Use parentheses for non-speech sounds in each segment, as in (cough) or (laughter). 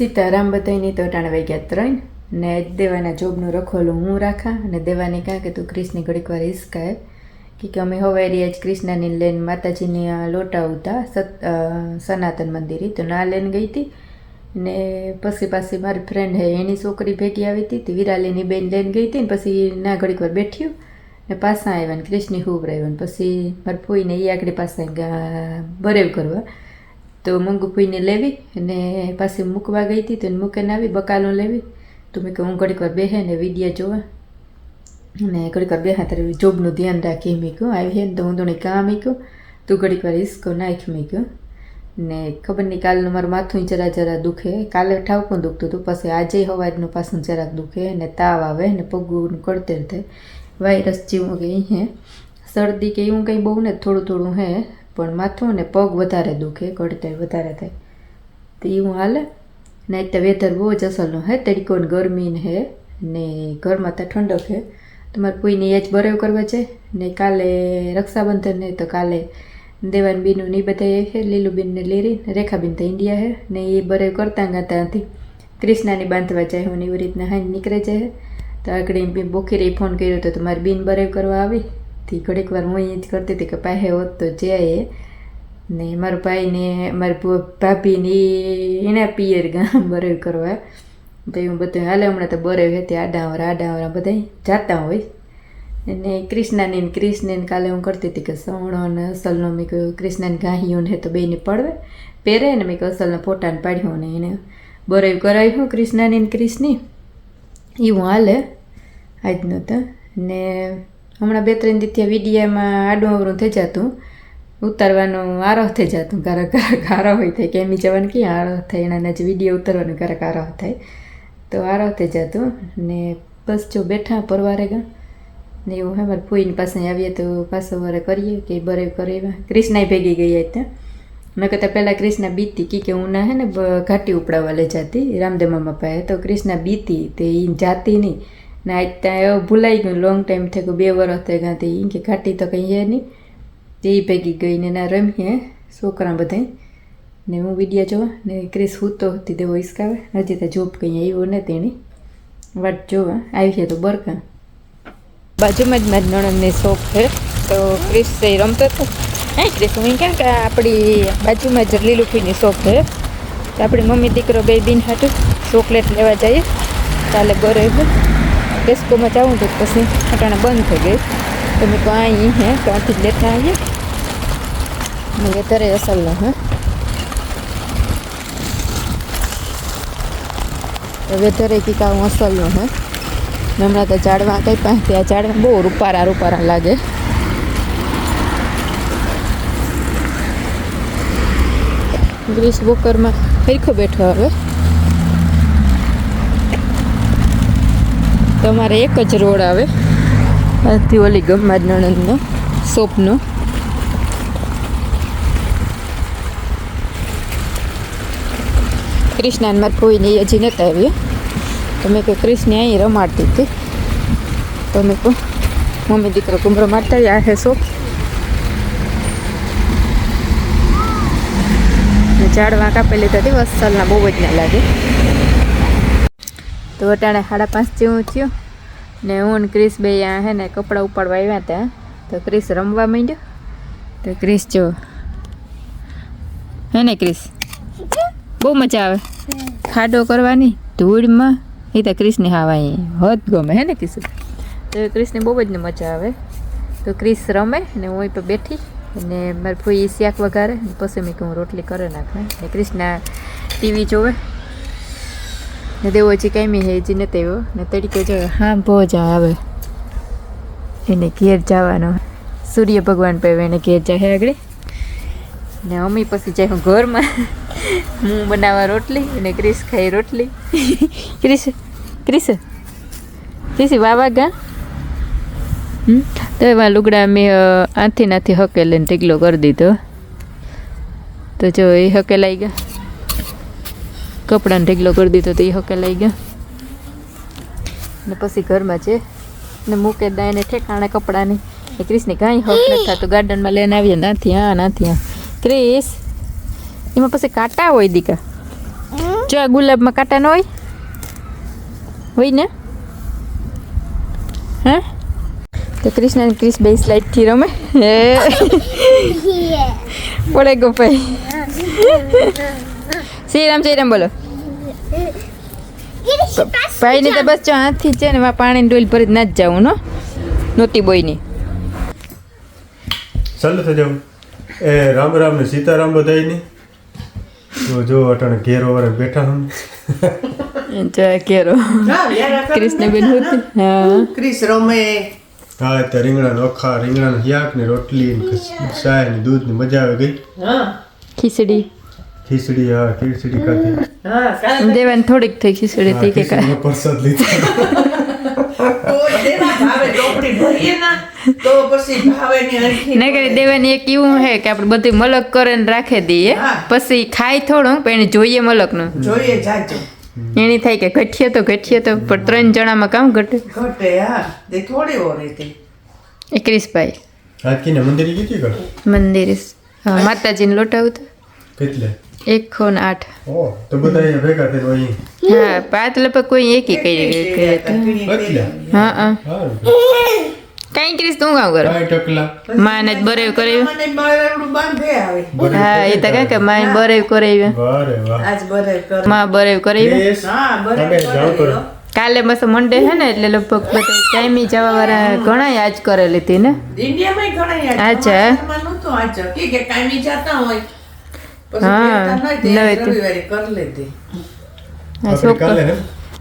સીતારામ બધાની તો અટાણે વાગ્યા ત્રણ. ને દેવાના જોબનું રખોલું હું રાખા અને દેવાની કાં કે તું ક્રિષ્ની ઘડીક વાર હિસકાય કે કે અમે હવારી જ ક્રિષ્નાની લેન માતાજીની લોટા ઉતા, સત સનાતન મંદિરે. તો ના લેન ગઈ હતી ને પછી પાછી મારી ફ્રેન્ડ હે, એની છોકરી ભેગી આવી હતી તે વિરાલીની બેન લઈને ગઈ હતી ને પછી ના ઘડીક વાર બેઠ્યું. ને પાછા આવ્યા ને ક્રિષ્ની ખૂબ રહ્યો ને પછી મારી ફોઈને એ આગળ પાછા બરેવ કરવા. તો મંગુપુઈને લેવી અને પાછી મૂકવા ગઈ હતી તો એને મૂકીને આવી, બકાલો લેવી. તો મેં કહ્યું હું ઘડીક વાર બેહે ને વિડીયા જોવા. અને ઘડીક વાર બેહા ત્યારે જોબનું ધ્યાન રાખી મેં કહ્યું આવી હે ને તો હું તો કામ કહ્યું તું ઘડીક વાર હિસકો નાખ, મેં કહ્યું ને ખબર નહીં, કાલનું મારું માથું જરા જરા દુખે. કાલે ઠાવકું દુખતું હતું, પછી આજે હવાજનું પાછું જરાક દુખે ને તાવ આવે ને પગું કરતે થાય. વાયરસ જેવું કંઈ હે. શરદી કે એવું કંઈ બહુ ને થોડું થોડું હે. પણ માથું ને પગ વધારે દુખે ઘડતર વધારે થાય. તો એવું હાલે. ને તો વેધર બહુ જ અસલનું હે તડકો ને ગરમી ને હે, ને ઘરમાં તો ઠંડક હે. તમારે કોઈને એ જ બરેવ કરવા છે? ને કાલે રક્ષાબંધન ને તો કાલે દેવાન બીનું ને એ બધા હે, લીલુબેન ને લીરી, રેખાબેન તો ઇન્ડિયા હે, ને એ બરેવ કરતા ગાતા હતી. ક્રિષ્નાની બાંધવા જાય હું ને એવી રીતના હાઈ નીકળે જાય તો આગળ એમ બોખીરે ફોન કર્યો તો તમારી બીન બરેવ કરવા આવી. થી ઘડીક વાર હું એ જ કરતી હતી કે પાસે હોત તો જાય ને મારા ભાઈને મારી ભાભીને એના પિયર ગામ બરવ કરવા પછી હું બધું હાલે હમણાં તો બરેવ હતી આડાવરા આડાવરા બધા જાતા હોય અને કૃષ્ણાની કૃષ્ણને કાલે હું કરતી હતી કે સવણો ને અસલનો મેં કહ્યું કૃષ્ણાની ગાહીઓ ને તો બેને પડવે પહેરે ને મેં કહ્યું અસલના ફોટાને પાડ્યો ને એને બરેવ કરાવ્યું કૃષ્ણાની ને કૃષ્ણી એવું હાલે આજનું તો ને હમણાં બે ત્રણ દિવસથી વિડીયામાં આડું અવરું થઈ જતું. ઉતારવાનું આરોહ થઈ જતું. ક્યારેક ક્યારેક (laughs) આરોહ હોય થાય. કે એમ જવાનું ક્યાં? આરોહ થાય. એના જે વીડિયો ઉતારવાનું ક્યારેક આરોહ થાય. તો આરોહ થઈ જતું. ને બસ જો બેઠા પરવારે ગા. ને એવું હે, મારે ફૂઈની પાસે આવીએ તો પાછો વારે કરીએ કે બરે કરે ક્રિષ્નાય ભેગી ગઈ ત્યાં મેં કહેતા પહેલાં ક્રિષ્ના બીતી કી કે હું ના હે ને ઘાટી ઉપડાવવા લઈ જતી. રામદેવ મામા પાસે. તો ક્રિષ્ના બીતી તે એ જાતી નહીં ને આજ ત્યાં એવું ભૂલાઈ ગયું લોંગ ટાઈમ થઈ ગયું બે વર્ષ થઈ ગયા તે કે ઘાટી તો કંઈ હે નહીં. તે ભેગી ગઈ ને ના રમીએ છોકરા બધાય. ને હું વિડીયા જોવા, ને ક્રિસ હૂતો હતી તેવો હિસકાવે હજી તો જોબ કંઈ આવ્યો ને તેની વાટ જોવા, આવી છે તો બરકા. બાજુમાં જ મારી નણંદની શોપ છે. તો ક્રિસ એ રમતો હતો. હા, ક્રિસ, હું કેમ કે આપણી બાજુમાં જ લીલુફીની શોપ છે. તો આપણી મમ્મી દીકરો બે બિન હાટું ચોકલેટ લેવા જઈએ ચાલે બરે ટેસ્કોમાં જાઉં તો પછી અટાણે બંધ થઈ ગઈ તો મેં કહું અહીં હે તો આથી જ લેતા આવીએ મેં અત્યારે અસલનો હે વેધરે કીકા હું અસલનો હે હમણાં તો ઝાડવા કંઈ પાસે ત્યાં ઝાડવા બહુ રૂપારા રૂપારા લાગે ગ્રીસ બુકરમાં હરખો બેઠો હવે તમારે એક જ રોડ આવે. આથી ઓલી ગમા નણંદનો, સોપનો. કૃષ્ણાને મારી કોઈને હજી નહોતા આવ્યા. તો મેં કહ્યું, કૃષ્ણ અહીં રમાડતી હતી. તો મેં કહું મમ્મી દીકરો કુમરો મારતા આ હે સોપ. ને વાંકા કાપી લીધા હતી વસલના બહુ જ ના લાગે. તો અટાણે સાડા પાંચ જેવું થયું. ને હું ને ક્રિસ બે આ હે ને કપડાં ઉપાડવા આવ્યા હતા. તો ક્રિસ રમવા માંડ્યો. તો ક્રિસ જો. હે ને ક્રિસ? બહુ મજા આવે. ખાડો કરવાની, ધૂળમાં. એ તો ક્રિસને હાવા એ હદ ગમે. હે ને કિશુ તો ક્રિસને બહુ જ મજા આવે. તો ક્રિસ રમે ને હું પર બેઠી. અને મારી ફોઈ શાક વઘારે. પછી મેં કે હું રોટલી કરે નાખે. ને ક્રિસના ટીવી જોવે. ને દેવો હજી કાંઈ હે હજી નથી આવ્યો ને તડીકે જો હા બહુ જ આવે. એને ઘેર જવાનો. સૂર્ય ભગવાન પાસે એને ઘેર જાય આગળ. ને અમે પછી જાય હું ઘરમાં. હું બનાવવા રોટલી, અને ક્રિસ ખાઈ રોટલી. ક્રિસ ક્રિસ ક્રિસ વાવા ગા. તો એમાં લુગડા મેં આથી નાથી હકેલે ને ઢીકલો કરી દીધો. તો જો એ હકેલાઈ ગયા. કપડાને ઢીકલો કરી દીધો તો એ હકે લઈ ગયા. ને પછી ઘરમાં છે. ને મૂકે દાયને ઠેકાણે કપડાની. એ ક્રિસને કાંઈ હક નથી થતું. ગાર્ડનમાં લઈને આવીએ નાથી હા નાથી હા ક્રિસ એમાં પછી કાંટા હોય દીકા. જો આ ગુલાબમાં કાંટા ન હોય? હોય ને? હા? તો ક્રિષ્ણ અને ક્રિશ બે સ્લાઇડથી રમે. હે. (laughs) પડે ગોપાઈ. (laughs) શ્રીરામ શ્રીરામ બોલો. ભાઈ ને તો બસ જો હાથથી છે ને પાણી પાણીની ડોલ ભરી ના જ જાઉં નો નોતી બોયની. ચાલુ થઈ જાઉં. એ રામ રામ ને સીતારામ બધાયની. તો જો અટણ ઘેરો વાળા બેઠા કેરો કૃષ્ણબેન હોતી. હા. ક્રિસ રમે. હા તે રીંગણાનો નોખા રીંગણા શાક ને રોટલી ને ચાય ને દૂધની મજા આવે ગઈ. હા. ખીચડી. ખીચડી હા ખીચડી ખાધી. દેવાન થોડીક થઈ ખીચડી થઈ કે કાંઈ. પ્રસાદ લીધો. તો ના તો ની ના દેવાની એક એવું છે કે આપણે બધું મલક કરે ને રાખી દઈએ. પછી ખાય થોડું પણ એને જોઈએ મલકનું. જોઈએ એની થાય કે ઘટીએ તો ઘટીએ તો પણ ત્રણ જણામાં કામ ઘટે. ઘટે હા. તે થોડી હતી મંદિરે મંદિરે. હા, માતાજીને લોટાવતા. કેટલે? એક ખો આઠ. તો બધા ભેગા થઈને અહીં હા પાંચ લગભગ કોઈ એકી કરી હા હા. કાંઈ કરીશ તું કામ કરો. માને જ બરેવ કરાવ્યું. હા એ તો કાંઈ કે માને બરેવ કરાવ્યું. માં બરેવ કરાવ્યું. કાલે બસ મંડે હે ને એટલે લગભગ બધા કાયમી જવા વાળા ઘણા આજ કરેલી હતી ને. ઇન્ડિયામાં ઘણા અચ્છા. આજ કે કે કાયમી જાતા હોય.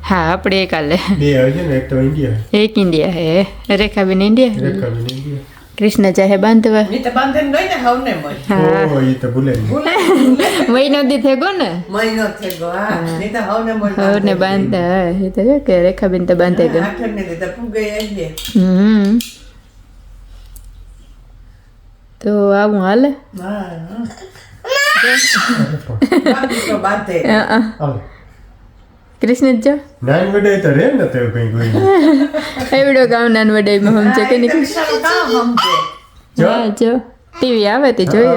હા, આપણે કાલે એક ઇન્ડિયા. એક ઇન્ડિયા હે. રેખાબેન ઇન્ડિયા રેખાબેન કૃષ્ણ ચાહે બાંધવા. મહિનો દી થઈ ને? હવને બાંધતા હા. એ તો કે રેખાબેન તો બાંધે ગયો. હમ. તો આવું હાલે? હા. કૃષ્ણ જ જો નાઈન વડે તો રે ને તે કઈ કોઈ એવડો ગામ નાન કે નહીં? બિચારો કામ સમજે જો. જો. ટીવી આવે તે જોઈએ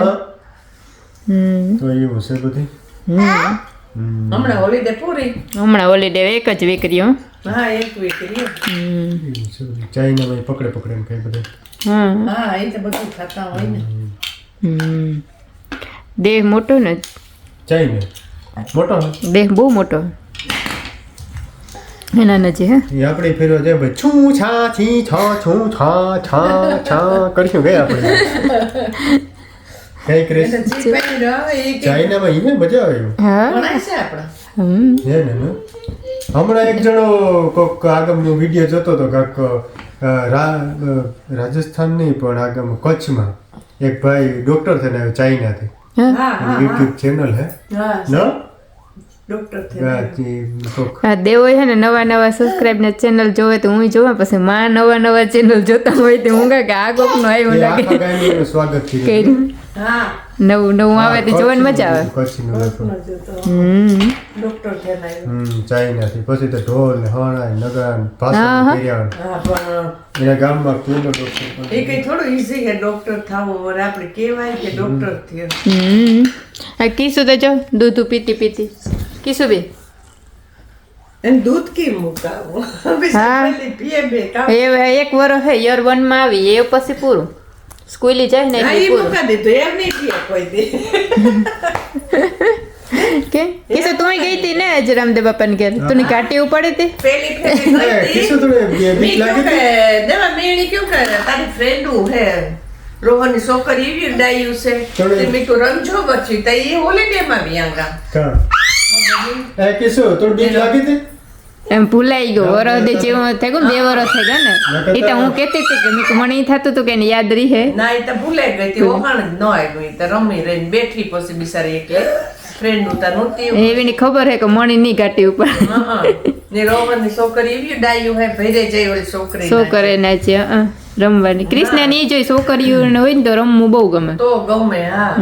હમ. તો એવું છે બધી? હમ. હમ. હમણાં હોલીડે પૂરી? હમણાં હોલીડે એક જ વીક રહ્યો હા એક વીક રહ્યો હમ છે પકડે પકડે ને કઈ બધા. હા. હા એ તો બધું ખાતા હોય ને. હમ. દેહ મોટો ને ચાઇના મોટો દેહ બહુ મોટો. એના નજી હે? એ આપણે ફેરવા જાય ભાઈ. છું છા છી છ છું છા છા છા. કરશું ગયા આપણે. કઈ ક્રેશ? એટલે જે પહેરી આવે એ કે ચાઇનામાં એને મજા આવ્યું હા. છે આપણા? હમ. હે ને? હમણાં એક જણો કોક આગમનો વીડિયો જોતો હતો કાક રાજસ્થાન નહીં પણ આગમ કચ્છમાં. એક ભાઈ ડોક્ટર થઈને આવ્યો ચાઇનાથી. યુટ્યુબ ચેનલ હે ન? કોક દેવો છે ને નવા નવા સબસ્ક્રાઇબ ને ચેનલ જોવે તો હું જોવા પછી માં નવા નવા ચેનલ જોતા હોય તો હું કે આ કોકનું આવ્યું એ લાગે. સ્વાગત કર્યું. નવું નવું આવે તો જોવાની મજા આવે. ચાઇનાથી પછી તો ઢોલ ને હણા ને નગારા ને હા, ભાષણ હા. કર્યા હા પણ એના ગામમાં કેલો ડોક્ટર એ કઈ થોડું ઈઝી છે ડોક્ટર થવું અને આપણે કહેવાય કે ડોક્ટર થયો. હમ. આ કીશું તો જો દૂધ પીતી પીતી. કીશું બી. એમ દૂધ કેમ મુકાવો (laughs) એક વરસ હે યર વનમાં આવી એ પછી પૂરું. સ્કૂલી જાય ને હા એ મુકા દીધું. એમ નહીં પીએ કોઈ દી. (laughs) કે? કીશું તું ગઈ હતી ને આજ રામદેવ બાપાને ઘેર? તું કાટી ઉપાડી હતી પેલી ફેરી તને બે બીક લાગી હતી? કે દેવા મેણી કેવું કે તારી ફ્રેન્ડ હે રોહનની છોકરી એવી ડાયું છે. થોડી- તે મેં કહ્યું રમજો બચી તો એ હોલિડે માં વ્યાંગા કાં? એ કિશોર તને બીક લાગી હતી એમ ભૂલાઈ ગયો. વરસ દે જેવું થઈ ગયું ને, બે વરસ થઈ ગયા ને. એ તો હું કહેતી હતી કે મને ઈ થતું હતું કે એને યાદ રહી. હે ના એ તો ભૂલાઈ ગઈ હતી. ઓહાણ જ ન આવી ઈ તો રમી રહીને બેઠી પછી બિચારી એટલે ફ્રેન્ડ ઉતા નહોતી એવીની ખબર હે કે મણી નહીં ઘાટી ઉપર. હા ને રોહનની છોકરી એવી ડાયું હે ભેરે જઈ ઓલી છોકરી છોકરે ના છે રમવાની. કૃષ્ણની જોઈ છોકરીઓ હોય ને તો રમવું બહુ ગમે. તો ગમે હા.